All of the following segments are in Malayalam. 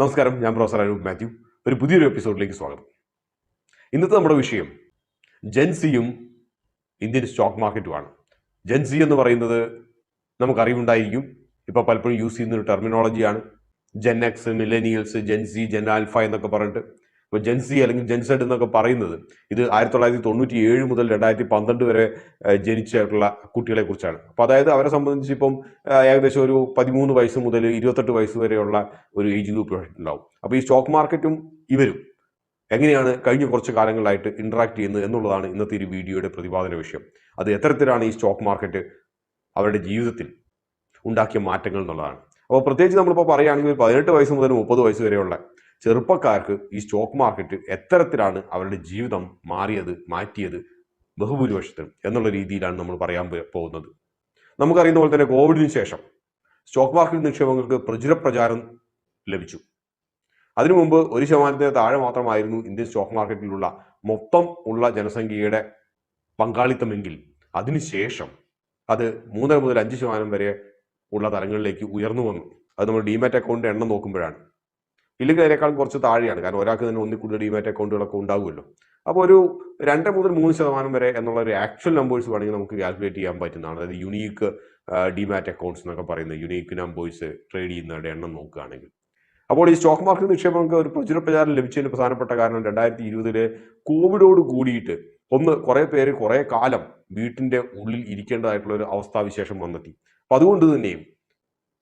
നമസ്കാരം ഞാൻ പ്രൊഫസർ അനൂപ് മാത്യു. ഒരു പുതിയൊരു എപ്പിസോഡിലേക്ക് സ്വാഗതം. ഇന്നത്തെ നമ്മുടെ വിഷയം ജെൻസിയും ഇന്ത്യൻ സ്റ്റോക്ക് മാർക്കറ്റുമാണ് ജെൻസി എന്ന് പറയുന്നത് നമുക്കറിവുണ്ടായിരിക്കും. ഇപ്പോൾ പലപ്പോഴും യൂസ് ചെയ്യുന്ന ഒരു ടെർമിനോളജിയാണ് Gen X millennials Gen Z Gen Alpha എന്നൊക്കെ പറഞ്ഞിട്ട് ഇപ്പോൾ ജെൻസി അല്ലെങ്കിൽ ജെൻസെഡ് എന്നൊക്കെ പറയുന്നത് ഇത് ആയിരത്തി തൊള്ളായിരത്തി തൊണ്ണൂറ്റി ഏഴ് മുതൽ രണ്ടായിരത്തി പന്ത്രണ്ട് വരെ ജനിച്ചിട്ടുള്ള കുട്ടികളെ കുറിച്ചാണ്. അപ്പോൾ അതായത് അവരെ സംബന്ധിച്ച് ഇപ്പം ഏകദേശം ഒരു പതിമൂന്ന് വയസ്സ് മുതൽ ഇരുപത്തെട്ട് വയസ്സ് വരെയുള്ള ഒരു ഏജ് ഗ്രൂപ്പ് ഉണ്ടാവും. അപ്പോൾ ഈ സ്റ്റോക്ക് മാർക്കറ്റും ഇവരും എങ്ങനെയാണ് കഴിഞ്ഞ കുറച്ച് കാലങ്ങളായിട്ട് ഇന്ററാക്ട് ചെയ്യുന്നത് എന്നുള്ളതാണ് ഇന്നത്തെ ഒരു വീഡിയോയുടെ പ്രതിപാദന വിഷയം. അത് എത്തരത്തിലാണ് ഈ സ്റ്റോക്ക് മാർക്കറ്റ് അവരുടെ ജീവിതത്തിൽ ഉണ്ടാക്കിയ മാറ്റങ്ങൾ എന്നുള്ളതാണ്. അപ്പോൾ പ്രത്യേകിച്ച് നമ്മളിപ്പോൾ പറയുകയാണെങ്കിൽ പതിനെട്ട് വയസ്സ് മുതൽ മുപ്പത് വയസ്സ് വരെയുള്ള ചെറുപ്പക്കാർക്ക് ഈ സ്റ്റോക്ക് മാർക്കറ്റ് എത്തരത്തിലാണ് അവരുടെ ജീവിതം മാറിയത് മാറ്റിയത് ബഹുഭൂരിപക്ഷത്തിനും എന്നുള്ള രീതിയിലാണ് നമ്മൾ പറയാൻ പോകുന്നത്. നമുക്കറിയുന്ന പോലെ തന്നെ കോവിഡിന് ശേഷം സ്റ്റോക്ക് മാർക്കറ്റ് നിക്ഷേപങ്ങൾക്ക് പ്രചുര പ്രചാരം ലഭിച്ചു. അതിനു മുമ്പ് ഒരു ശതമാനത്തിന് താഴെ മാത്രമായിരുന്നു ഇന്ത്യൻ സ്റ്റോക്ക് മാർക്കറ്റിലുള്ള മൊത്തം ഉള്ള ജനസംഖ്യയുടെ പങ്കാളിത്തമെങ്കിൽ അതിനുശേഷം അത് മൂന്നര മുതൽ അഞ്ച് ശതമാനം വരെ ഉള്ള തലങ്ങളിലേക്ക് ഉയർന്നു വന്നു. അത് നമ്മൾ ഡിമാറ്റ് അക്കൗണ്ട് എണ്ണം നോക്കുമ്പോഴാണ്. ഇല്ലെങ്കിൽ അതിനേക്കാളും കുറച്ച് താഴെയാണ്. കാരണം ഒരാൾക്ക് തന്നെ ഒന്നിൽ കൂടുതൽ ഡിമാറ്റ് അക്കൗണ്ടുകളൊക്കെ ഉണ്ടാകുമല്ലോ അപ്പോൾ ഒരു രണ്ട് മുതൽ മൂന്ന് ശതമാനം വരെ എന്നുള്ള ഒരു ആക്ച്വൽ നമ്പേഴ്സ് വേണമെങ്കിൽ നമുക്ക് കാൽക്കുലേറ്റ് ചെയ്യാൻ പറ്റുന്നതാണ്. അതായത് യുണീക്ക് ഡിമാറ്റ് അക്കൗണ്ട്സ് എന്നൊക്കെ പറയുന്നത്. യുണീക്ക് നമ്പേഴ്സ് ട്രേഡ് ചെയ്യുന്നവരുടെ എണ്ണം നോക്കുകയാണെങ്കിൽ. അപ്പോൾ ഈ സ്റ്റോക്ക് മാർക്കറ്റ് നിക്ഷേപങ്ങൾക്ക് ഒരു പ്രചുര പ്രചാരം ലഭിച്ചതിന് പ്രധാനപ്പെട്ട കാരണം രണ്ടായിരത്തി ഇരുപതിലെ കോവിഡോട് കൂടിയിട്ട് ഒന്ന് കുറേ പേര് കുറേ കാലം വീട്ടിന്റെ ഉള്ളിൽ ഇരിക്കേണ്ടതായിട്ടുള്ള ഒരു അവസ്ഥാവിശേഷം വന്നെത്തി. അപ്പൊ അതുകൊണ്ട് തന്നെയും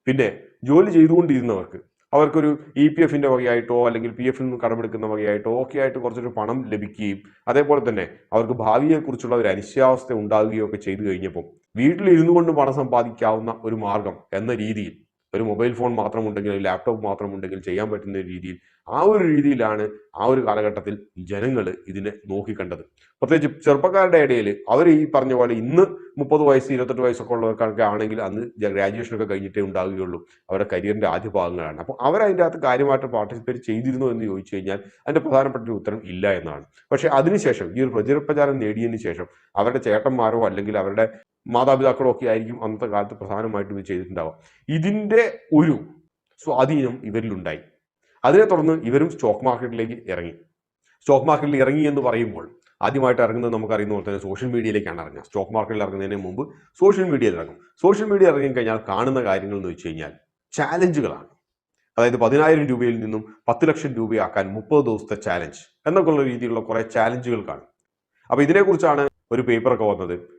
പിന്നെ ജോലി ചെയ്തുകൊണ്ടിരുന്നവർക്ക് അവർക്കൊരു ഇ പി എഫിന്റെ വകയായിട്ടോ അല്ലെങ്കിൽ പി എഫിൽ നിന്ന് കടമെടുക്കുന്ന വകയായിട്ടോ ഒക്കെ ആയിട്ട് കുറച്ചൊരു പണം ലഭിക്കുകയും അതേപോലെ തന്നെ അവർക്ക് ഭാവിയെക്കുറിച്ചുള്ള ഒരു അനിശ്ചയാവസ്ഥ ഉണ്ടാകുകയോ ഒക്കെ ചെയ്തു കഴിഞ്ഞപ്പോൾ വീട്ടിലിരുന്നു കൊണ്ട് പണം സമ്പാദിക്കാവുന്ന ഒരു മാർഗം എന്ന രീതിയിൽ ഒരു മൊബൈൽ ഫോൺ മാത്രം ഉണ്ടെങ്കിൽ ഒരു ലാപ്ടോപ്പ് മാത്രം ഉണ്ടെങ്കിൽ ചെയ്യാൻ പറ്റുന്ന രീതിയിൽ ആ ഒരു രീതിയിലാണ് ആ ഒരു കാലഘട്ടത്തിൽ ജനങ്ങൾ ഇതിനെ നോക്കിക്കണ്ടത്. പ്രത്യേകിച്ച് ചെറുപ്പക്കാരുടെ ഇടയിൽ അവർ ഈ പറഞ്ഞ പോലെ ഇന്ന് മുപ്പത് വയസ്സ് ഇരുപത്തെട്ട് വയസ്സൊക്കെ ഉള്ളവർക്കൊക്കെ ആണെങ്കിൽ അന്ന് ഗ്രാജുവേഷൻ ഒക്കെ കഴിഞ്ഞിട്ടേ ഉണ്ടാവുകയുള്ളൂ. അവരുടെ കരിയറിന്റെ ആദ്യ ഭാഗങ്ങളാണ്. അപ്പോൾ അവർ അതിന്റെ അകത്ത് കാര്യമായിട്ട് പാർട്ടിസിപ്പേറ്റ് ചെയ്തിരുന്നു എന്ന് ചോദിച്ചു കഴിഞ്ഞാൽ അതിന്റെ പ്രധാനപ്പെട്ട ഒരു ഉത്തരം ഇല്ല എന്നാണ്. പക്ഷേ അതിനുശേഷം ഈ ഒരു പ്രചരപ്രചാരം നേടിയതിന് ശേഷം അവരുടെ ചേട്ടന്മാരോ അല്ലെങ്കിൽ അവരുടെ മാതാപിതാക്കളോ ഒക്കെ ആയിരിക്കും അന്നത്തെ കാലത്ത് പ്രധാനമായിട്ടും ഇത് ചെയ്തിട്ടുണ്ടാവുക. ഇതിന്റെ ഒരു സ്വാധീനം ഇവരിലുണ്ടായി. അതിനെ തുടർന്ന് ഇവരും സ്റ്റോക്ക് മാർക്കറ്റിലേക്ക് ഇറങ്ങി. സ്റ്റോക്ക് മാർക്കറ്റിൽ ഇറങ്ങി എന്ന് പറയുമ്പോൾ ആദ്യമായിട്ട് ഇറങ്ങുന്നത് നമുക്കറിയുന്ന പോലെ തന്നെ സോഷ്യൽ മീഡിയയിലേക്കാണ് ഇറങ്ങുക. സ്റ്റോക്ക് മാർക്കറ്റിൽ ഇറങ്ങുന്നതിന് മുമ്പ് സോഷ്യൽ മീഡിയയിൽ ഇറങ്ങും. സോഷ്യൽ മീഡിയ ഇറങ്ങി കഴിഞ്ഞാൽ കാണുന്ന കാര്യങ്ങൾ എന്ന് വെച്ച് കഴിഞ്ഞാൽ ചാലഞ്ചുകളാണ്. അതായത് പതിനായിരം രൂപയിൽ നിന്നും പത്ത് ലക്ഷം രൂപയാക്കാൻ മുപ്പത് ദിവസത്തെ ചാലഞ്ച് എന്നൊക്കെയുള്ള രീതിയിലുള്ള കുറേ ചാലഞ്ചുകൾ കാണും. അപ്പൊ ഇതിനെക്കുറിച്ചാണ് ഒരു പേപ്പറൊക്കെ വന്നത്.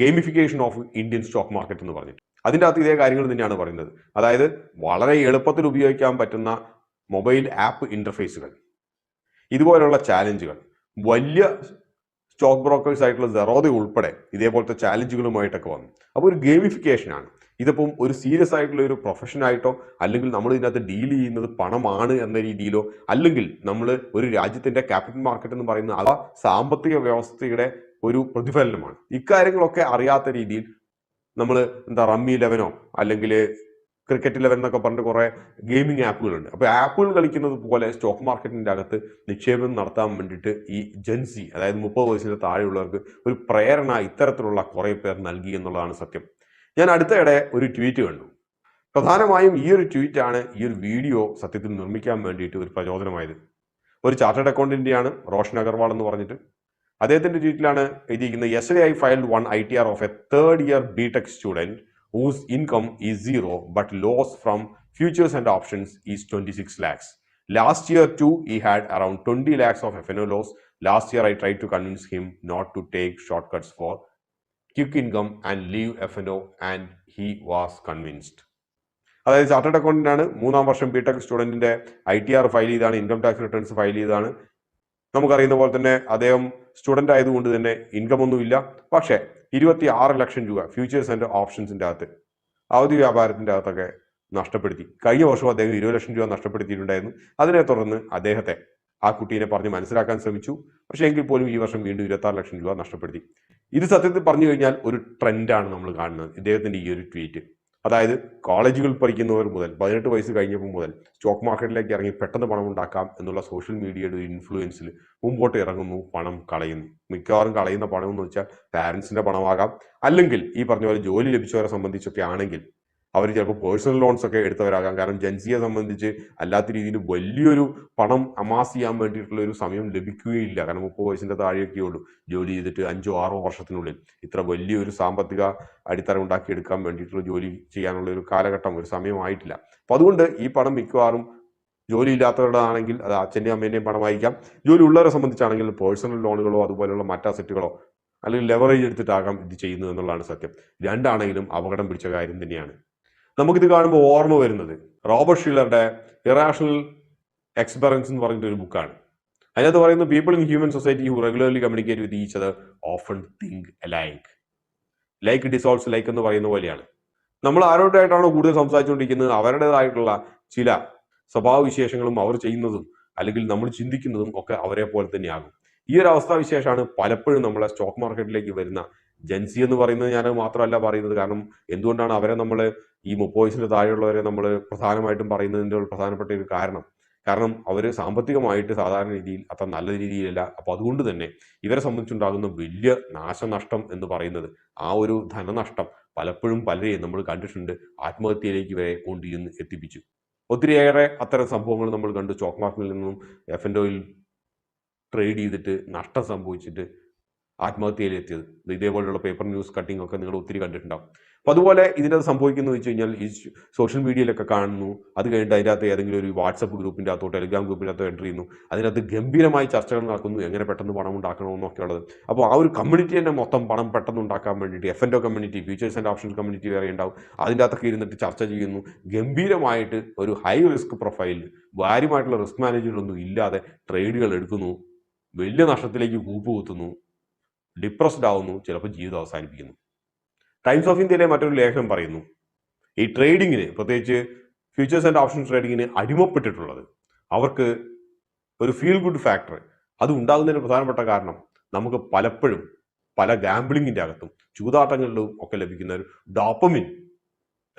Gamification of Indian stock market എന്ന് പറഞ്ഞിട്ട്. അതിന്റെ അകത്ത് ഇതേ കാര്യങ്ങൾ തന്നെയാണ് പറയുന്നത്. അതായത് വളരെ എളുപ്പത്തിൽ ഉപയോഗിക്കാൻ പറ്റുന്ന മൊബൈൽ ആപ്പ് ഇന്റർഫേസുകൾ ഇതുപോലെയുള്ള ചാലഞ്ചുകൾ വലിയ സ്റ്റോക്ക് ബ്രോക്കേഴ്സ് ആയിട്ടുള്ള സെറോദ ഉൾപ്പെടെ ഇതേപോലത്തെ ചാലഞ്ചുകളുമായിട്ടൊക്കെ വന്നു. അപ്പോൾ ഒരു ഗെയിമിഫിക്കേഷൻ ആണ്. ഇതിപ്പം ഒരു സീരിയസ് ആയിട്ടുള്ള ഒരു പ്രൊഫഷൻ ആയിട്ടോ അല്ലെങ്കിൽ നമ്മൾ ഇതിനകത്ത് ഡീൽ ചെയ്യുന്നത് പണമാണ് എന്ന രീതിയിലോ അല്ലെങ്കിൽ നമ്മൾ ഒരു രാജ്യത്തിന്റെ ക്യാപിറ്റൽ മാർക്കറ്റ് എന്ന് പറയുന്ന അഥവാ സാമ്പത്തിക വ്യവസ്ഥയുടെ ഒരു പ്രതിഫലനമാണ്. ഇക്കാര്യങ്ങളൊക്കെ അറിയാത്ത രീതിയിൽ നമ്മൾ എന്താ റമ്മി ലെവനോ അല്ലെങ്കിൽ ക്രിക്കറ്റ് ലെവൻ എന്നൊക്കെ പറഞ്ഞിട്ട് കുറേ ഗെയിമിംഗ് ആപ്പുകളുണ്ട്. അപ്പോൾ ആപ്പുകൾ കളിക്കുന്നത് പോലെ സ്റ്റോക്ക് മാർക്കറ്റിന്റെ അകത്ത് നിക്ഷേപം നടത്താൻ വേണ്ടിയിട്ട് ഈ ജെൻസി അതായത് മുപ്പത് വയസ്സിന് താഴെയുള്ളവർക്ക് ഒരു പ്രേരണ ഇത്തരത്തിലുള്ള കുറേ പേർ നൽകി എന്നുള്ളതാണ് സത്യം. ഞാൻ അടുത്തയിടെ ഒരു ട്വീറ്റ് കണ്ടു. പ്രധാനമായും ഈ ഒരു ട്വീറ്റാണ് ഈ ഒരു വീഡിയോ സത്യത്തിൽ നിർമ്മിക്കാൻ വേണ്ടിയിട്ട് ഒരു പ്രചോദനമായത്. ഒരു ചാർട്ടേഡ് അക്കൗണ്ടന്റിയാണ് റോഷൻ അഗർവാൾ എന്ന് പറഞ്ഞിട്ട്. അദ്ദേഹത്തിന്റെ ട്വീറ്റിലാണ് എഴുതിയിരിക്കുന്നത് as a I filed one I T R of a third year B tech student whose income is zero but loss from futures and options is twenty six lakhs last year too he had around twenty lakhs of F N O loss last year I try to convince him not to take short cuts for quick income and leave F N O and he was convinced അതായത് ചാർട്ടേഡ് അക്കൗണ്ടിന്റാണ് മൂന്നാം വർഷം ബി ടെക് സ്റ്റുഡന്റിന്റെ ഐ ടി ആർ ഫയൽ ചെയ്താണ് ഇൻകം ടാക്സ് റിട്ടേൺസ് ഫയൽ ചെയ്താണ് നമുക്കറിയുന്ന പോലെ തന്നെ അദ്ദേഹം സ്റ്റുഡന്റ് ആയതുകൊണ്ട് തന്നെ ഇൻകം ഒന്നുമില്ല പക്ഷേ ഇരുപത്തി ആറ് ലക്ഷം രൂപ ഫ്യൂച്ചേഴ്സ് ആൻഡ് ഓപ്ഷൻസിന്റെ അകത്ത് അവധി വ്യാപാരത്തിന്റെ അകത്തൊക്കെ നഷ്ടപ്പെടുത്തി. കഴിഞ്ഞ വർഷം അദ്ദേഹം ഇരുപത് ലക്ഷം രൂപ നഷ്ടപ്പെടുത്തിയിട്ടുണ്ടായിരുന്നു. അതിനെ തുടർന്ന് അദ്ദേഹത്തെ ആ കുട്ടീനെ പറഞ്ഞ് മനസ്സിലാക്കാൻ ശ്രമിച്ചു. പക്ഷേ എങ്കിൽ പോലും ഈ വർഷം വീണ്ടും ഇരുപത്തി ആറ് ലക്ഷം രൂപ നഷ്ടപ്പെടുത്തി. ഇത് സത്യത്തിൽ പറഞ്ഞു കഴിഞ്ഞാൽ ഒരു ട്രെൻഡാണ് നമ്മൾ കാണുന്നത്. ഇദ്ദേഹത്തിന്റെ ഈ ഒരു ട്വീറ്റ് അതായത് കോളേജുകൾ പഠിക്കുന്നവർ മുതൽ പതിനെട്ട് വയസ്സ് കഴിഞ്ഞപ്പോൾ മുതൽ സ്റ്റോക്ക് മാർക്കറ്റിലേക്ക് ഇറങ്ങി പെട്ടെന്ന് പണം ഉണ്ടാക്കാം എന്നുള്ള സോഷ്യൽ മീഡിയയുടെ ഇൻഫ്ലുവൻസിൽ മുമ്പോട്ട് ഇറങ്ങുന്നു പണം കളയുന്നു. മിക്കവാറും കളയുന്ന പണം എന്ന് വെച്ചാൽ പാരൻസിന്റെ പണമാകാം. അല്ലെങ്കിൽ ഈ പറഞ്ഞ പോലെ ജോലി ലഭിച്ചവരെ സംബന്ധിച്ചൊക്കെ ആണെങ്കിൽ അവർ ചിലപ്പോൾ പേഴ്സണൽ ലോൺസ് ഒക്കെ എടുത്തവരാകാം. കാരണം ജൻസിയെ സംബന്ധിച്ച് അല്ലാത്ത രീതിയിൽ വലിയൊരു പണം അമാസ് ചെയ്യാൻ വേണ്ടിയിട്ടുള്ള ഒരു സമയം ലഭിക്കുകയില്ല. കാരണം മുപ്പത് വയസ്സിന്റെ താഴെയൊക്കെ ഉള്ളൂ. ജോലി ചെയ്തിട്ട് അഞ്ചോ ആറോ വർഷത്തിനുള്ളിൽ ഇത്ര വലിയൊരു സാമ്പത്തിക അടിത്തറ ഉണ്ടാക്കി എടുക്കാൻ വേണ്ടിയിട്ടുള്ള ജോലി ചെയ്യാനുള്ള ഒരു കാലഘട്ടം ഒരു സമയമായിട്ടില്ല അപ്പൊ അതുകൊണ്ട് ഈ പണം മിക്കവാറും ജോലി ഇല്ലാത്തവരുടെതാണെങ്കിൽ അത് അച്ഛന്റെയും അമ്മേന്റെയും പണമായിരിക്കാം ജോലി ഉള്ളവരെ സംബന്ധിച്ചാണെങ്കിൽ പേഴ്സണൽ ലോണുകളോ അതുപോലെയുള്ള മറ്റ് അസറ്റുകളോ അല്ലെങ്കിൽ ലെവറേജ് എടുത്തിട്ടാകാം ഇത് ചെയ്യുന്നത് എന്നുള്ളതാണ് സത്യം. രണ്ടാണെങ്കിലും അപകടം പിടിച്ച കാര്യം തന്നെയാണ്. നമുക്കിത് കാണുമ്പോൾ ഓർമ്മ വരുന്നത്. റോബർട്ട് ഷീലറുടെ ഇറാഷണൽ എക്സ്പെറൻസ് എന്ന് പറഞ്ഞിട്ടൊരു ബുക്കാണ് അതിനകത്ത് പറയുന്നത് people in human society who regularly communicate with each other often think like like dissolves like എന്ന് പറയുന്ന പോലെയാണ്. നമ്മൾ ആരോടായിട്ടാണോ കൂടുതൽ സംസാരിച്ചുകൊണ്ടിരിക്കുന്നത്? അവരുടേതായിട്ടുള്ള ചില സ്വഭാവവിശേഷങ്ങളും അവർ ചെയ്യുന്നതും അല്ലെങ്കിൽ നമ്മൾ ചിന്തിക്കുന്നതും ഒക്കെ അവരെ പോലെ തന്നെയാകും. ഈ ഒരു അവസ്ഥാവിശേഷമാണ് പലപ്പോഴും നമ്മളെ സ്റ്റോക്ക് മാർക്കറ്റിലേക്ക് വരുന്ന ജൻസി എന്ന് പറയുന്നത് ഞാൻ മാത്രമല്ല പറയുന്നത്. കാരണം എന്തുകൊണ്ടാണ് അവരെ നമ്മൾ ഈ മുപ്പത് വയസ്സിന് താഴെയുള്ളവരെ നമ്മൾ പ്രധാനമായിട്ടും പറയുന്നതിന്റെ ഒരു പ്രധാനപ്പെട്ട ഒരു കാരണം? കാരണം അവർ സാമ്പത്തികമായിട്ട് സാധാരണ രീതിയിൽ അത്ര നല്ല രീതിയിലല്ല. അപ്പോൾ അതുകൊണ്ട് തന്നെ ഇവരെ സംബന്ധിച്ചുണ്ടാകുന്ന വലിയ നാശനഷ്ടം എന്ന് പറയുന്നത് ആ ഒരു ധനനഷ്ടം പലപ്പോഴും പലരെയും നമ്മൾ കണ്ടിട്ടുണ്ട് ആത്മഹത്യയിലേക്ക് വരെ കൊണ്ടുചെന്ന് എത്തിപ്പിച്ചു. ഒത്തിരിയേറെ അത്തരം സംഭവങ്ങൾ നമ്മൾ കണ്ടു. സ്റ്റോക്ക് മാർക്കറ്റിൽ നിന്നും എഫ് എൻ ഡോയിൽ ട്രേഡ് ചെയ്തിട്ട് നഷ്ടം സംഭവിച്ചിട്ട് ആത്മഹത്യയിലെത്തിയത് ഇത് ഇതേപോലെയുള്ള പേപ്പർ ന്യൂസ് കട്ടിംഗ് ഒക്കെ നിങ്ങൾ ഒത്തിരി കണ്ടിട്ടുണ്ടാവും. അപ്പോൾ അതുപോലെ ഇതിനകത്ത് സംഭവിക്കുന്നത് വെച്ച് കഴിഞ്ഞാൽ ഈ സോഷ്യൽ മീഡിയയിലൊക്കെ കാണുന്നു. അത് കഴിഞ്ഞിട്ട് അതിന്റെ അകത്ത് ഏതെങ്കിലും ഒരു വാട്സപ്പ് ഗ്രൂപ്പിന്റെ അകത്തോ ടെലിഗ്രാം ഗ്രൂപ്പിന്റെ അകത്തോ എന്റർ ചെയ്യുന്നു. അതിനകത്ത് ഗംഭീരമായി ചർച്ചകൾ നടക്കുന്നു. എങ്ങനെ പെട്ടെന്ന് പണം ഉണ്ടാക്കണമെന്നൊക്കെ ഉള്ളത് അപ്പോൾ ആ ഒരു കമ്മ്യൂണിറ്റി തന്നെ മൊത്തം പണം പെട്ടെന്ന് ഉണ്ടാക്കാൻ വേണ്ടിയിട്ട് F N O community futures and options community വേറെ ഉണ്ടാവും. അതിന്റെ അകത്തൊക്കെ ഇരുന്നിട്ട് ചർച്ച ചെയ്യുന്നു. ഗംഭീരമായിട്ട് ഒരു ഹൈ റിസ്ക് പ്രൊഫൈൽ ഭാര്യമായിട്ടുള്ള റിസ്ക് മാനേജ്മെന്റ് ഒന്നും ഇല്ലാതെ ട്രേഡുകൾ എടുക്കുന്നു. വലിയ നഷ്ടത്തിലേക്ക് കൂപ്പുകുത്തുന്നു ഡിപ്രസ്ഡ് ആവുന്നു ചിലപ്പോൾ ജീവിതം അവസാനിപ്പിക്കുന്നു. ടൈംസ് ഓഫ് ഇന്ത്യയിലെ മറ്റൊരു ലേഖനം പറയുന്നു. ഈ ട്രേഡിങ്ങിന് പ്രത്യേകിച്ച് ഫ്യൂച്ചേഴ്സ് ആൻഡ് ഓപ്ഷൻ ട്രേഡിങ്ങിന് അടിമപ്പെട്ടിട്ടുള്ളത്. അവർക്ക് ഒരു ഫീൽ ഗുഡ് ഫാക്ടർ അത് ഉണ്ടാകുന്നതിന് പ്രധാനപ്പെട്ട കാരണം നമുക്ക് പലപ്പോഴും പല ഗാംബ്ലിങ്ങിന്റെ അകത്തും ചൂതാട്ടങ്ങളിലും ഒക്കെ ലഭിക്കുന്ന ഒരു ഡോപ്പമിൻ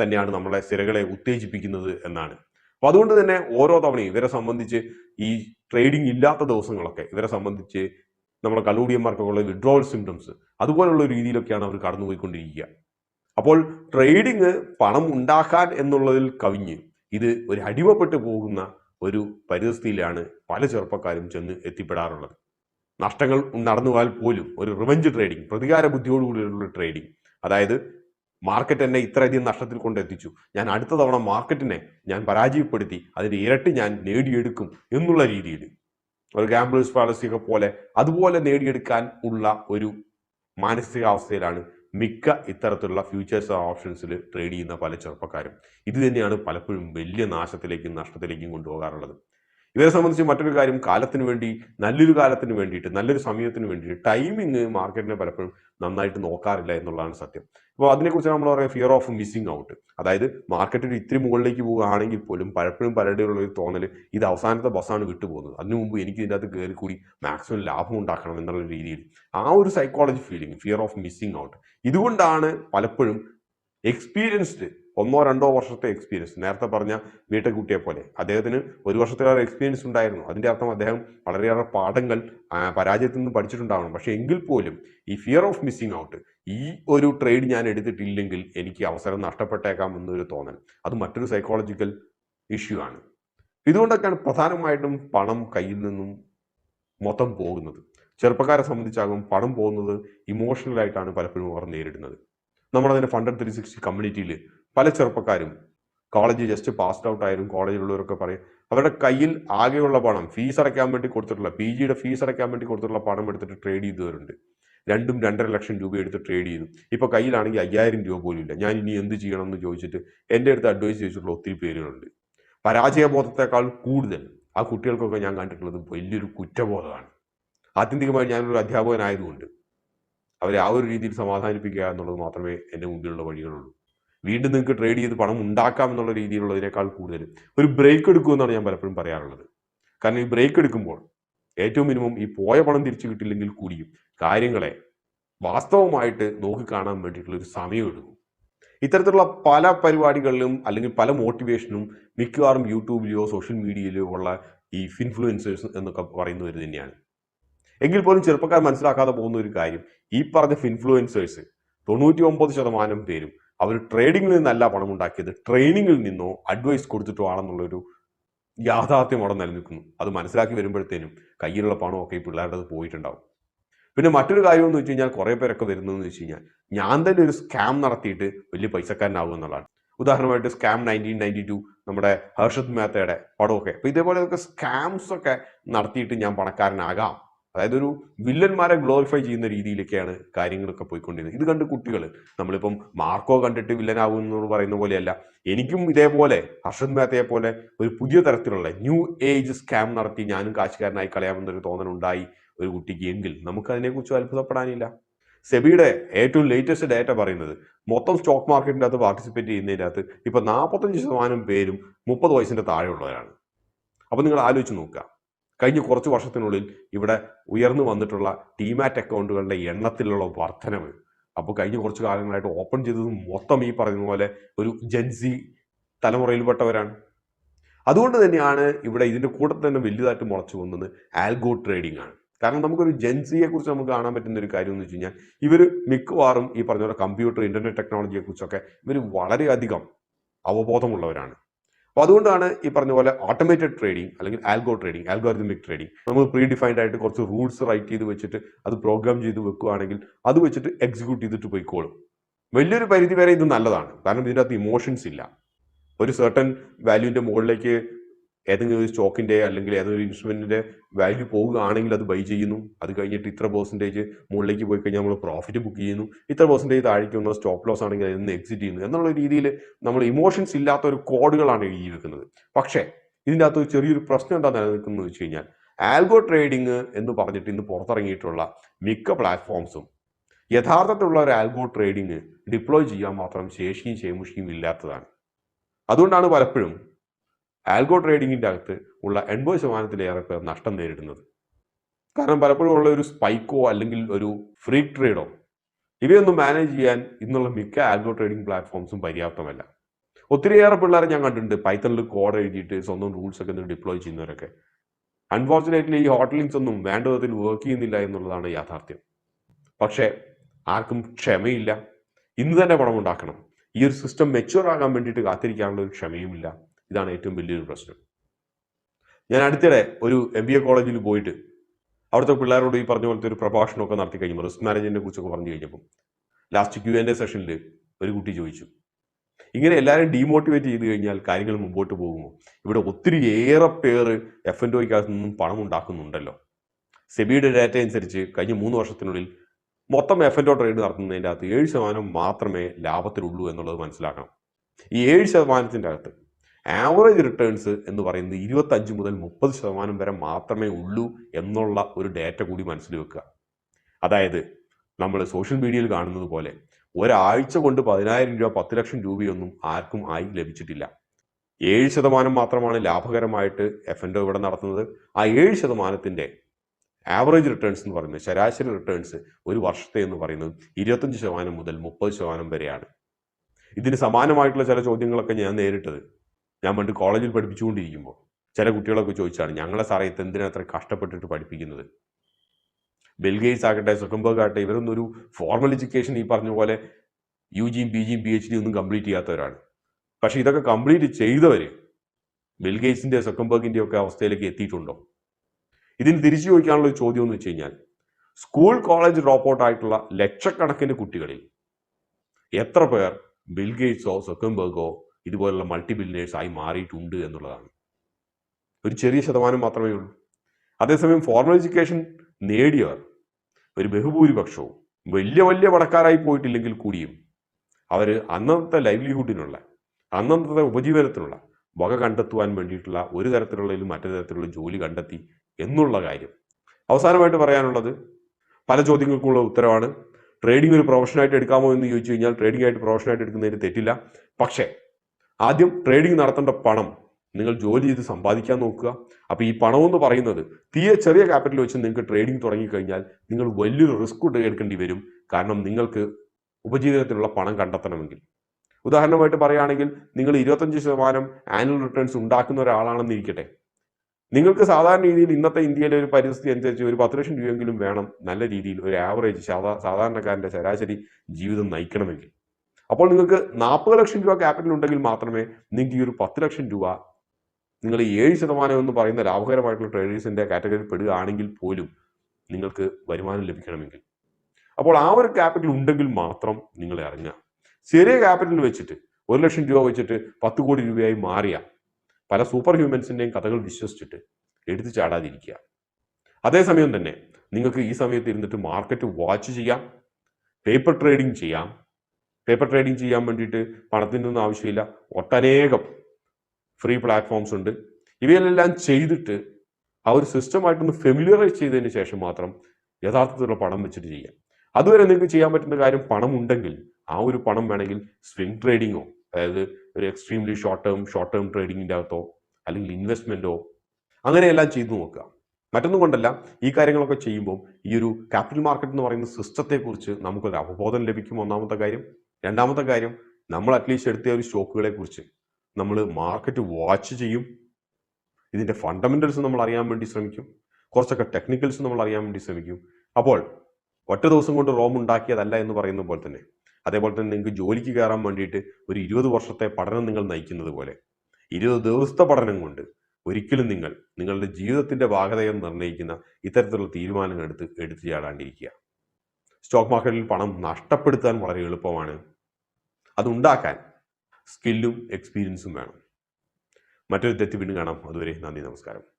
തന്നെയാണ് നമ്മളെ സിരകളെ ഉത്തേജിപ്പിക്കുന്നത് എന്നാണ്. അപ്പോൾ അതുകൊണ്ട് തന്നെ ഓരോ തവണയും ഇവരെ സംബന്ധിച്ച് ഈ ട്രേഡിംഗ് ഇല്ലാത്ത ദിവസങ്ങളൊക്കെ ഇവരെ സംബന്ധിച്ച് നമ്മുടെ കലൂടിയന്മാർക്കൊക്കെ ഉള്ള വിഡ്രോവൽ സിംറ്റംസ് അതുപോലുള്ള രീതിയിലൊക്കെയാണ് അവർ കടന്നുപോയിക്കൊണ്ടിരിക്കുക. അപ്പോൾ ട്രേഡിങ് പണം ഉണ്ടാക്കാൻ എന്നുള്ളതിൽ കവിഞ്ഞ് ഇത് ഒരു അടിമപ്പെട്ടു പോകുന്ന ഒരു പരിസ്ഥിതിയിലാണ് പല ചെറുപ്പക്കാരും ചെന്ന് എത്തിപ്പെടാറുള്ളത്. നഷ്ടങ്ങൾ നടന്നുവാൽ പോലും ഒരു റിവഞ്ച് ട്രേഡിംഗ് പ്രതികാര ബുദ്ധിയോടുകൂടിയുള്ള ട്രേഡിംഗ് അതായത് മാർക്കറ്റ് എന്നെ ഇത്രയധികം നഷ്ടത്തിൽ കൊണ്ടെത്തിച്ചു ഞാൻ അടുത്ത തവണ മാർക്കറ്റിനെ ഞാൻ പരാജയപ്പെടുത്തി അതിന്റെ ഇരട്ടി ഞാൻ നേടിയെടുക്കും എന്നുള്ള രീതിയിൽ. ഒരു ഗാംബ്ലേഴ്സ് പാലസി ഒക്കെ പോലെ അതുപോലെ നേടിയെടുക്കാൻ ഉള്ള ഒരു മാനസികാവസ്ഥയിലാണ് മിക്ക ഇത്തരത്തിലുള്ള ഫ്യൂച്ചേഴ്സ് ഓപ്ഷൻസിൽ ട്രേഡ് ചെയ്യുന്ന പല ചെറുപ്പക്കാരും. ഇത് തന്നെയാണ് പലപ്പോഴും വലിയ നാശത്തിലേക്കും നഷ്ടത്തിലേക്കും കൊണ്ടുപോകാറുള്ളത്. ഇവരെ സംബന്ധിച്ച് മറ്റൊരു കാര്യം കാലത്തിന് വേണ്ടി നല്ലൊരു കാലത്തിന് വേണ്ടിയിട്ട് നല്ലൊരു സമയത്തിന് വേണ്ടിയിട്ട് ടൈമിങ് മാർക്കറ്റിനെ പലപ്പോഴും നന്നായിട്ട് നോക്കാറില്ല എന്നുള്ളതാണ് സത്യം. അപ്പോൾ അതിനെക്കുറിച്ച് നമ്മൾ പറയാം ഫിയർ ഓഫ് മിസ്സിങ് ഔട്ട് അതായത് മാർക്കറ്റിൽ ഇത്തിരി മുകളിലേക്ക് പോവുകയാണെങ്കിൽ പോലും പലപ്പോഴും പലരുടെയുള്ള ഒരു തോന്നൽ ഇത് അവസാനത്തെ ബസ്സാണ് വിട്ടുപോകുന്നത്. അതിനു മുമ്പ് എനിക്ക് ഇതിന്റെ അകത്ത് കയറി കൂടി മാക്സിമം ലാഭം ഉണ്ടാക്കണം എന്നുള്ള രീതിയിൽ. ആ ഒരു psychology feeling fear of missing out ഇതുകൊണ്ടാണ് പലപ്പോഴും എക്സ്പീരിയൻസ്ഡ് ഒന്നോ രണ്ടോ വർഷത്തെ എക്സ്പീരിയൻസ് നേരത്തെ പറഞ്ഞ വീട്ടുകുട്ടിയെ പോലെ. അദ്ദേഹത്തിന് ഒരു വർഷത്തിലേറെ എക്സ്പീരിയൻസ് ഉണ്ടായിരുന്നു. അതിന്റെ അർത്ഥം അദ്ദേഹം വളരെയേറെ പാഠങ്ങൾ പരാജയത്തിൽ നിന്ന് പഠിച്ചിട്ടുണ്ടാവണം. പക്ഷേ എങ്കിൽ പോലും ഈ ഫിയർ ഓഫ് മിസ്സിംഗ് ഔട്ട് ഈ ഒരു ട്രേഡ് ഞാൻ എടുത്തിട്ടില്ലെങ്കിൽ എനിക്ക് അവസരം നഷ്ടപ്പെട്ടേക്കാം എന്നൊരു തോന്നൽ. അത് മറ്റൊരു സൈക്കോളജിക്കൽ ഇഷ്യൂ ആണ്. ഇതുകൊണ്ടൊക്കെയാണ് പ്രധാനമായിട്ടും പണം കയ്യിൽ നിന്നും മൊത്തം പോകുന്നത്. ചെറുപ്പക്കാരെ സംബന്ധിച്ചാകും പണം പോകുന്നത് ഇമോഷണലായിട്ടാണ് പലപ്പോഴും അവർ നേരിടുന്നത്. നമ്മളതിന്റെ ഫണ്ടഡ് ത്രീ സിക്സ്റ്റി കമ്മ്യൂണിറ്റിയിൽ പല ചെറുപ്പക്കാരും കോളേജ് ജസ്റ്റ് പാസ്ഡ് ഔട്ട് ആയാലും കോളേജിലുള്ളവരൊക്കെ പറയും അവരുടെ കയ്യിൽ ആകെയുള്ള പണം ഫീസ് അടയ്ക്കാൻ വേണ്ടി കൊടുത്തിട്ടുള്ള പി ജിയുടെ ഫീസ് അടയ്ക്കാൻ വേണ്ടി കൊടുത്തിട്ടുള്ള പണം എടുത്തിട്ട് ട്രേഡ് ചെയ്തവരുണ്ട്. രണ്ടും രണ്ടര ലക്ഷം രൂപ എടുത്ത് ട്രേഡ് ചെയ്തു. ഇപ്പൊ കയ്യിലാണെങ്കിൽ അയ്യായിരം രൂപ പോലും ഇല്ല. ഞാൻ ഇനി എന്ത് ചെയ്യണം എന്ന് ചോദിച്ചിട്ട് എന്റെ അടുത്ത് അഡ്വൈസ് ചോദിച്ചിട്ടുള്ള ഒത്തിരി പേരുകളുണ്ട്. പരാജയബോധത്തെക്കാൾ കൂടുതൽ ആ കുട്ടികൾക്കൊക്കെ ഞാൻ കണ്ടിട്ടുള്ളത് വലിയൊരു കുറ്റബോധമാണ്. ആത്യന്തികമായി ഞാനൊരു അധ്യാപകനായതുകൊണ്ട് അവരെ ആ ഒരു രീതിയിൽ സമാധാനിപ്പിക്കുക എന്നുള്ളത് മാത്രമേ എന്റെ മുമ്പിലുള്ള വഴികളുള്ളൂ. വീണ്ടും നിങ്ങൾക്ക് ട്രേഡ് ചെയ്ത് പണം ഉണ്ടാക്കാം എന്നുള്ള രീതിയിലുള്ളതിനേക്കാൾ കൂടുതൽ. ഒരു ബ്രേക്ക് എടുക്കുമെന്നാണ് ഞാൻ പലപ്പോഴും പറയാറുള്ളത്. കാരണം ഈ ബ്രേക്ക് എടുക്കുമ്പോൾ ഏറ്റവും മിനിമം ഈ പോയ പണം തിരിച്ചു കിട്ടില്ലെങ്കിൽ കൂടിയും കാര്യങ്ങളെ വാസ്തവമായിട്ട് നോക്കിക്കാണാൻ വേണ്ടിയിട്ടുള്ള ഒരു സമയം എടുക്കും. ഇത്തരത്തിലുള്ള പല പരിപാടികളിലും അല്ലെങ്കിൽ പല മോട്ടിവേഷനും മിക്കവാറും യൂട്യൂബിലെയോ സോഷ്യൽ മീഡിയയിലോ ഉള്ള ഈ ഇൻഫ്ലുവൻസേഴ്സ് എന്നൊക്കെ പറയുന്നവർ തന്നെയാണ്. എങ്കിൽ പോലും ചെറുപ്പക്കാർ മനസ്സിലാക്കാതെ പോകുന്ന ഒരു കാര്യം ഈ പറഞ്ഞ ഫിൻഫ്ലുവൻസേഴ്സ് തൊണ്ണൂറ്റി ഒമ്പത് ശതമാനം പേരും അവർ ട്രേഡിങ്ങിൽ നിന്നല്ല പണം ഉണ്ടാക്കിയത് ട്രെയിനിങ്ങിൽ നിന്നോ അഡ്വൈസ് കൊടുത്തിട്ടോ ആണെന്നുള്ളൊരു യാഥാർത്ഥ്യം അവിടെ നിലനിൽക്കുന്നു. അത് മനസ്സിലാക്കി വരുമ്പോഴത്തേനും കയ്യിലുള്ള പണം ഒക്കെ പിള്ളേരുടെ അത് പോയിട്ടുണ്ടാവും. പിന്നെ മറ്റൊരു കാര്യം എന്ന് വെച്ച് കഴിഞ്ഞാൽ കുറേ പേരൊക്കെ വരുന്നതെന്ന് വെച്ച് കഴിഞ്ഞാൽ ഞാൻ തന്നെ ഒരു സ്കാം നടത്തിയിട്ട് വലിയ പൈസക്കാരനാകും എന്നുള്ളതാണ്. ഉദാഹരണമായിട്ട് സ്കാം നയന്റീൻ നയന്റി ടു നമ്മുടെ ഹർഷത് മേത്തയുടെ പടമൊക്കെ. അപ്പോൾ ഇതേപോലെ സ്കാംസ് ഒക്കെ നടത്തിയിട്ട് ഞാൻ പണക്കാരനാകാം. അതായത് ഒരു വില്ലന്മാരെ ഗ്ലോറിഫൈ ചെയ്യുന്ന രീതിയിലേക്കാണ് കാര്യങ്ങളൊക്കെ പോയിക്കൊണ്ടിരുന്നത്. ഇത് കണ്ട് കുട്ടികൾ നമ്മളിപ്പം മാർക്കോ കണ്ടിട്ട് വില്ലനാകും എന്ന് പറയുന്ന പോലെയല്ല. എനിക്കും ഇതേപോലെ ഹർഷദ് മേത്തയെ പോലെ ഒരു പുതിയ തരത്തിലുള്ള ന്യൂ ഏജ് സ്കാം നടത്തി ഞാനും കാശുകാരനായി കളയാമെന്നൊരു തോന്നലുണ്ടായി ഒരു കുട്ടിക്ക് എങ്കിൽ നമുക്ക് അതിനെക്കുറിച്ച് അത്ഭുതപ്പെടാനില്ല. സെബിയുടെ ഏറ്റവും ലേറ്റസ്റ്റ് ഡേറ്റ പറയുന്നത് മൊത്തം സ്റ്റോക്ക് മാർക്കറ്റിന്റെ അകത്ത് പാർട്ടിസിപ്പേറ്റ് ചെയ്യുന്നതിന്റെ അകത്ത് ഇപ്പൊ നാൽപ്പത്തഞ്ച് ശതമാനം പേരും മുപ്പത് വയസ്സിന്റെ താഴെയുള്ളവരാണ്. അപ്പോൾ നിങ്ങൾ ആലോചിച്ച് നോക്കുക. കഴിഞ്ഞ കുറച്ച് വർഷത്തിനുള്ളിൽ ഇവിടെ ഉയർന്നു വന്നിട്ടുള്ള ഡിമാറ്റ് അക്കൗണ്ടുകളുടെ എണ്ണത്തിലുള്ള വർധനവ്. അപ്പോൾ കഴിഞ്ഞ കുറച്ച് കാലങ്ങളായിട്ട് ഓപ്പൺ ചെയ്തത് മൊത്തം ഈ പറയുന്ന പോലെ ഒരു ജെൻസി തലമുറയിൽപ്പെട്ടവരാണ്. അതുകൊണ്ട് തന്നെയാണ് ഇവിടെ ഇതിന്റെ കൂടെ തന്നെ വലുതായിട്ട് മുളച്ചു വന്നത് ആൽഗോ ട്രേഡിംഗ് ആണ്. കാരണം നമുക്കൊരു ജെൻസിയെ കുറിച്ച് നമുക്ക് കാണാൻ പറ്റുന്ന ഒരു കാര്യം എന്ന് വെച്ച് കഴിഞ്ഞാൽ ഇവർ മിക്കവാറും ഈ പറഞ്ഞ പോലെ കമ്പ്യൂട്ടർ ഇന്റർനെറ്റ് ടെക്നോളജിയെ കുറിച്ചൊക്കെ ഇവർ വളരെയധികം അവബോധമുള്ളവരാണ്. അപ്പോൾ അതുകൊണ്ടാണ് ഈ പറഞ്ഞ പോലെ ഓട്ടോമേറ്റഡ് ട്രേഡിംഗ് അല്ലെങ്കിൽ ആൽഗോ ട്രേഡിംഗ് ആൽഗോറിതമിക് ട്രേഡിംഗ് നമ്മൾ പ്രീ ഡിഫൈൻഡ് ആയിട്ട് കുറച്ച് റൂൾസ് റൈറ്റ് ചെയ്ത് വെച്ചിട്ട് അത് പ്രോഗ്രാം ചെയ്ത് വെക്കുകയാണെങ്കിൽ അത് വെച്ചിട്ട് എക്സിക്യൂട്ട് ചെയ്തിട്ട് പോയിക്കോളും വലിയൊരു പരിധി വരെ ഇത് നല്ലതാണ്. കാരണം ഇതിന്റെ അകത്ത് ഇമോഷൻസ് ഇല്ല. ഒരു സെർട്ടൺ വാല്യൂവിന്റെ മുകളിലേക്ക് ഏതെങ്കിലും ഒരു സ്റ്റോക്കിന്റെ അല്ലെങ്കിൽ ഏതെങ്കിലും ഒരു ഇൻസ്ട്രുമെന്റിന്റെ വാല്യൂ പോവുകയാണെങ്കിൽ അത് ബൈ ചെയ്യുന്നു. അത് കഴിഞ്ഞിട്ട് ഇത്ര പെർസെന്റേജ് മുകളിലേക്ക് പോയി കഴിഞ്ഞാൽ നമ്മൾ പ്രോഫിറ്റ് ബുക്ക് ചെയ്യുന്നു. ഇത്ര പെർസെന്റേജ് താഴേക്ക് വന്ന സ്റ്റോപ്പ് ലോസ് ആണെങ്കിൽ അതിൽ നിന്ന് എക്സിറ്റ് ചെയ്യുന്നു. എന്നുള്ള രീതിയിൽ നമ്മൾ ഇമോഷൻസ് ഇല്ലാത്ത ഒരു കോഡുകളാണ് എഴുതി വെക്കുന്നത് പക്ഷേ ഇതിന്റെ അകത്ത് ചെറിയൊരു പ്രശ്നം എന്താ നിലനിൽക്കുന്നത് വെച്ച് കഴിഞ്ഞാൽ ആൽഗോ ട്രേഡിംഗ് എന്ന് പറഞ്ഞിട്ട് ഇന്ന് പുറത്തിറങ്ങിയിട്ടുള്ള മിക്ക പ്ലാറ്റ്ഫോംസും യഥാർത്ഥത്തിലുള്ള ഒരു ആൽഗോ ട്രേഡിംഗ് ഡിപ്ലോയ് ചെയ്യാൻ മാത്രം ശേഷിയും ശേമുഷിയും ഇല്ലാത്തതാണ്. അതുകൊണ്ടാണ് പലപ്പോഴും ആൽഗോ ട്രേഡിങ്ങിന്റെ അകത്ത് ഉള്ള എൺപത് ശതമാനത്തിലേറെ പേർ നഷ്ടം നേരിടുന്നത്. കാരണം പലപ്പോഴും ഉള്ള ഒരു സ്പൈക്കോ അല്ലെങ്കിൽ ഒരു ഫ്രീ ട്രേഡോ ഇവയൊന്നും മാനേജ് ചെയ്യാൻ ഇന്നുള്ള മിക്ക ആൽഗോ ട്രേഡിംഗ് പ്ലാറ്റ്ഫോംസും പര്യാപ്തമല്ല. ഒത്തിരിയേറെ പിള്ളേരെ ഞാൻ കണ്ടിട്ടുണ്ട്. പൈത്തണിൽ കോഡ് എഴുതിയിട്ട് സ്വന്തം റൂൾസ് ഒക്കെ ഡിപ്ലോയ് ചെയ്യുന്നവരൊക്കെ. അൺഫോർച്ചുനേറ്റ്ലി ഈ ഹോട്ടലിങ്സ് ഒന്നും വേണ്ട വിധത്തിൽ വർക്ക് ചെയ്യുന്നില്ല എന്നുള്ളതാണ് യാഥാർത്ഥ്യം. പക്ഷേ ആർക്കും ക്ഷമയില്ല. ഇന്ന് തന്നെ പണം ഉണ്ടാക്കണം ഈ ഒരു സിസ്റ്റം മെച്ചുവർ ആകാൻ വേണ്ടിയിട്ട് കാത്തിരിക്കാനുള്ള ഒരു ക്ഷമയുമില്ല. ഇതാണ് ഏറ്റവും വലിയൊരു പ്രശ്നം. ഞാൻ അടുത്തിടെ ഒരു എം ബി എ കോളേജിൽ പോയിട്ട് അവിടുത്തെ പിള്ളേരോട് ഈ പറഞ്ഞ പോലത്തെ ഒരു പ്രഭാഷണമൊക്കെ നടത്തി കഴിഞ്ഞപ്പോൾ റിസ്ക് മാനേജ്മെന്റിനെ കുറിച്ചൊക്കെ പറഞ്ഞു കഴിഞ്ഞപ്പോൾ ലാസ്റ്റ് ക്യു എന്റെ സെഷനിൽ ഒരു കുട്ടി ചോദിച്ചു ഇങ്ങനെ എല്ലാവരും ഡീമോട്ടിവേറ്റ് ചെയ്ത് കഴിഞ്ഞാൽ കാര്യങ്ങൾ മുമ്പോട്ട് പോകുമോ? ഇവിടെ ഒത്തിരി ഏറെ പേര് എഫ് എൻ ഒയ്ക്കകത്ത് നിന്നും പണം ഉണ്ടാക്കുന്നുണ്ടല്ലോ. സെബിയുടെ ഡാറ്റ അനുസരിച്ച് കഴിഞ്ഞ മൂന്ന് വർഷത്തിനുള്ളിൽ മൊത്തം എഫ് എൻ ട്രേഡ് നടത്തുന്നതിന്റെ അകത്ത് ഏഴ് ശതമാനം മാത്രമേ ലാഭത്തിലുള്ളൂ എന്നുള്ളത് മനസ്സിലാക്കണം. ഈ ഏഴ് ശതമാനത്തിന്റെ അകത്ത് ആവറേജ് റിട്ടേൺസ് എന്ന് പറയുന്നത് ഇരുപത്തഞ്ച് മുതൽ മുപ്പത് ശതമാനം വരെ മാത്രമേ ഉള്ളൂ എന്നുള്ള ഒരു ഡേറ്റ കൂടി മനസ്സിൽ വെക്കുക. അതായത് നമ്മൾ സോഷ്യൽ മീഡിയയിൽ കാണുന്നത് പോലെ ഒരാഴ്ച കൊണ്ട് പതിനായിരം രൂപ പത്ത് ലക്ഷം രൂപയൊന്നും ആർക്കും ആയി ലഭിച്ചിട്ടില്ല. ഏഴ് ശതമാനം മാത്രമാണ് ലാഭകരമായിട്ട് എഫ് എൻ ഇവിടെ നടത്തുന്നത്. ആ ഏഴ് ശതമാനത്തിന്റെ ആവറേജ് റിട്ടേൺസ് എന്ന് പറയുന്നത് ശരാശരി റിട്ടേൺസ് ഒരു വർഷത്തെ എന്ന് പറയുന്നത് ഇരുപത്തഞ്ച് ശതമാനം മുതൽ മുപ്പത് ശതമാനം വരെയാണ്. ഇതിന് സമാനമായിട്ടുള്ള ചില ചോദ്യങ്ങളൊക്കെ ഞാൻ നേരിട്ടത്. ഞാൻ പണ്ട് കോളേജിൽ പഠിപ്പിച്ചുകൊണ്ടിരിക്കുമ്പോൾ ചില കുട്ടികളൊക്കെ ചോദിച്ചാണ് ഞങ്ങളെ സാറേ എന്തിനാ അത്ര കഷ്ടപ്പെട്ടിട്ട് പഠിപ്പിക്കുന്നത്? ബിൽഗേറ്റ്സ് ആകട്ടെ സുഖംബർഗ് ആകട്ടെ ഇവരൊന്നും ഒരു ഫോർമൽ എഡ്യൂക്കേഷൻ ഈ പറഞ്ഞ പോലെ യു ജിയും പി ജിയും പി എച്ച് ഡി ഒന്നും കംപ്ലീറ്റ് ചെയ്യാത്തവരാണ്. പക്ഷെ ഇതൊക്കെ കംപ്ലീറ്റ് ചെയ്തവർ ബിൽഗേറ്റ്സിന്റെ സുഖംബർഗിന്റെ ഒക്കെ അവസ്ഥയിലേക്ക് എത്തിയിട്ടുണ്ടോ? ഇതിന് തിരിച്ചു ചോദിക്കാനുള്ള ഒരു ചോദ്യം എന്ന് വെച്ച് കഴിഞ്ഞാൽ സ്കൂൾ കോളേജ് ഡ്രോപ്പ് ഔട്ട് ആയിട്ടുള്ള ലക്ഷക്കണക്കിന് കുട്ടികളിൽ എത്ര പേർ ബിൽഗേറ്റ്സോ സുഖംബർഗോ ഇതുപോലുള്ള മൾട്ടി ബില്യനേഴ്സ് ആയി മാറിയിട്ടുണ്ട് എന്നുള്ളതാണ്. ഒരു ചെറിയ ശതമാനം മാത്രമേ ഉള്ളൂ. അതേസമയം ഫോർമൽ എഡ്യൂക്കേഷൻ നേടിയവർ ഒരു ബഹുഭൂരിപക്ഷവും വലിയ വലിയ പണക്കാരായി പോയിട്ടില്ലെങ്കിൽ കൂടിയും അവർ അന്നത്തെ ലൈവ്ലിഹുഡിനുള്ള അന്നത്തെ ഉപജീവനത്തിനുള്ള വക കണ്ടെത്തുവാൻ വേണ്ടിയിട്ടുള്ള ഒരു തരത്തിലുള്ളതിലും മറ്റൊരു തരത്തിലുള്ള ജോലി കണ്ടെത്തി എന്നുള്ള കാര്യം. അവസാനമായിട്ട് പറയാനുള്ളത് പല ചോദ്യങ്ങൾക്കുള്ള ഉത്തരവാണ്. ട്രേഡിംഗ് ഒരു പ്രൊഫഷനായിട്ട് എടുക്കാമോ എന്ന് ചോദിച്ചു കഴിഞ്ഞാൽ ട്രേഡിംഗ് ആയിട്ട് പ്രൊഫഷനായിട്ട് എടുക്കുന്നതിന് തെറ്റില്ല. പക്ഷേ ആദ്യം ട്രേഡിംഗ് നടത്തേണ്ട പണം നിങ്ങൾ ജോലി ചെയ്ത് സമ്പാദിക്കാൻ നോക്കുക. അപ്പോൾ ഈ പണം എന്ന് പറയുന്നത് തീരെ ചെറിയ ക്യാപിറ്റൽ വെച്ച് നിങ്ങൾക്ക് ട്രേഡിംഗ് തുടങ്ങിക്കഴിഞ്ഞാൽ നിങ്ങൾ വലിയൊരു റിസ്ക് എടുക്കേണ്ടി വരും. കാരണം നിങ്ങൾക്ക് ഉപജീവനത്തിനുള്ള പണം കണ്ടെത്തണമെങ്കിൽ. ഉദാഹരണമായിട്ട് പറയുകയാണെങ്കിൽ നിങ്ങൾ ഇരുപത്തഞ്ച് ശതമാനം ആനുവൽ റിട്ടേൺസ് ഉണ്ടാക്കുന്ന ഒരാളാണെന്ന് ഒരാളാണെന്നിരിക്കട്ടെ നിങ്ങൾക്ക് സാധാരണ രീതിയിൽ ഇന്നത്തെ ഇന്ത്യയിലെ ഒരു പരിസ്ഥിതി അനുസരിച്ച് ഒരു പത്ത് ലക്ഷം രൂപയെങ്കിലും വേണം നല്ല രീതിയിൽ ഒരു ആവറേജ് സാധാ സാധാരണക്കാരന്റെ ശരാശരി ജീവിതം നയിക്കണമെങ്കിൽ. അപ്പോൾ നിങ്ങൾക്ക് നാൽപ്പത് ലക്ഷം രൂപ ക്യാപിറ്റൽ ഉണ്ടെങ്കിൽ മാത്രമേ നിങ്ങൾക്ക് ഈ ഒരു പത്ത് ലക്ഷം രൂപ നിങ്ങൾ ഏഴ് ശതമാനം എന്ന് പറയുന്ന ലാഭകരമായിട്ടുള്ള ട്രേഡേഴ്സിന്റെ കാറ്റഗറിയിൽ പെടുകയാണെങ്കിൽ പോലും നിങ്ങൾക്ക് വരുമാനം ലഭിക്കണമെങ്കിൽ. അപ്പോൾ ആ ഒരു ക്യാപിറ്റൽ ഉണ്ടെങ്കിൽ മാത്രം നിങ്ങൾ ഇറങ്ങുക. ചെറിയ ക്യാപിറ്റൽ വെച്ചിട്ട് ഒരു ലക്ഷം രൂപ വെച്ചിട്ട് പത്ത് കോടി രൂപയായി മാറിയ പല സൂപ്പർ ഹ്യൂമൻസിന്റെയും കഥകൾ വിശ്വസിച്ചിട്ട് എടുത്തു ചാടാതിരിക്കുക. അതേസമയം തന്നെ നിങ്ങൾക്ക് ഈ സമയത്ത് ഇരുന്നിട്ട് മാർക്കറ്റ് വാച്ച് ചെയ്യാം പേപ്പർ ട്രേഡിംഗ് ചെയ്യാം പേപ്പർ ട്രേഡിംഗ് ചെയ്യാൻ വേണ്ടിയിട്ട് പണത്തിന്റെ ഒന്നും ആവശ്യമില്ല. ഒട്ടനേകം ഫ്രീ പ്ലാറ്റ്ഫോംസ് ഉണ്ട്. ഇവയെല്ലാം ചെയ്തിട്ട് ആ ഒരു സിസ്റ്റമായിട്ടൊന്ന് ഫെമിലിയറൈസ് ചെയ്തതിന് ശേഷം മാത്രം യഥാർത്ഥത്തിലുള്ള പണം വെച്ചിട്ട് ചെയ്യാം. അതുവരെ നിങ്ങൾക്ക് ചെയ്യാൻ പറ്റുന്ന കാര്യം പണം ഉണ്ടെങ്കിൽ ആ ഒരു പണം വേണമെങ്കിൽ സ്വിംഗ് ട്രേഡിങ്ങോ അതായത് ഒരു extremely short term short term ട്രേഡിങ്ങിന്റെ അകത്തോ അല്ലെങ്കിൽ ഇൻവെസ്റ്റ്മെന്റോ അങ്ങനെയെല്ലാം ചെയ്തു നോക്കുക. മറ്റൊന്നും കൊണ്ടല്ല ഈ കാര്യങ്ങളൊക്കെ ചെയ്യുമ്പോൾ ഈ ഒരു ക്യാപിറ്റൽ മാർക്കറ്റ് എന്ന് പറയുന്ന സിസ്റ്റത്തെക്കുറിച്ച് നമുക്കൊരു അവബോധം ലഭിക്കും. ഒന്നാമത്തെ കാര്യം. രണ്ടാമത്തെ കാര്യം നമ്മൾ അറ്റ്ലീസ്റ്റ് എടുത്ത ഒരു സ്റ്റോക്കുകളെ കുറിച്ച് നമ്മൾ മാർക്കറ്റ് വാച്ച് ചെയ്യും. ഇതിന്റെ ഫണ്ടമെന്റൽസ് നമ്മൾ അറിയാൻ വേണ്ടി ശ്രമിക്കും. കുറച്ചൊക്കെ ടെക്നിക്കൽസ് നമ്മൾ അറിയാൻ വേണ്ടി ശ്രമിക്കും. അപ്പോൾ ഒറ്റ ദിവസം കൊണ്ട് റോം ഉണ്ടാക്കിയതല്ല എന്ന് പറയുന്ന പോലെ തന്നെ അതേപോലെ തന്നെ നിങ്ങൾക്ക് ജോലിക്ക് കയറാൻ വേണ്ടിയിട്ട് ഒരു ഇരുപത് വർഷത്തെ പഠനം നിങ്ങൾ നയിക്കുന്നത് പോലെ ഇരുപത് ദിവസത്തെ പഠനം കൊണ്ട് ഒരിക്കലും നിങ്ങൾ നിങ്ങളുടെ ജീവിതത്തിന്റെ ഭാഗതയെ നിർണയിക്കുന്ന ഇത്തരത്തിലുള്ള തീരുമാനങ്ങൾ എടുത്ത് എടുത്തു ചാടാണ്ടിരിക്കുക. സ്റ്റോക്ക് മാർക്കറ്റിൽ പണം നഷ്ടപ്പെടുത്താൻ വളരെ എളുപ്പമാണ്. അതുണ്ടാക്കാൻ സ്കില്ലും എക്സ്പീരിയൻസും വേണം. മറ്റൊരു തെറ്റ് വീണ്ടും കാണാം. അതുവരെ നന്ദി നമസ്കാരം.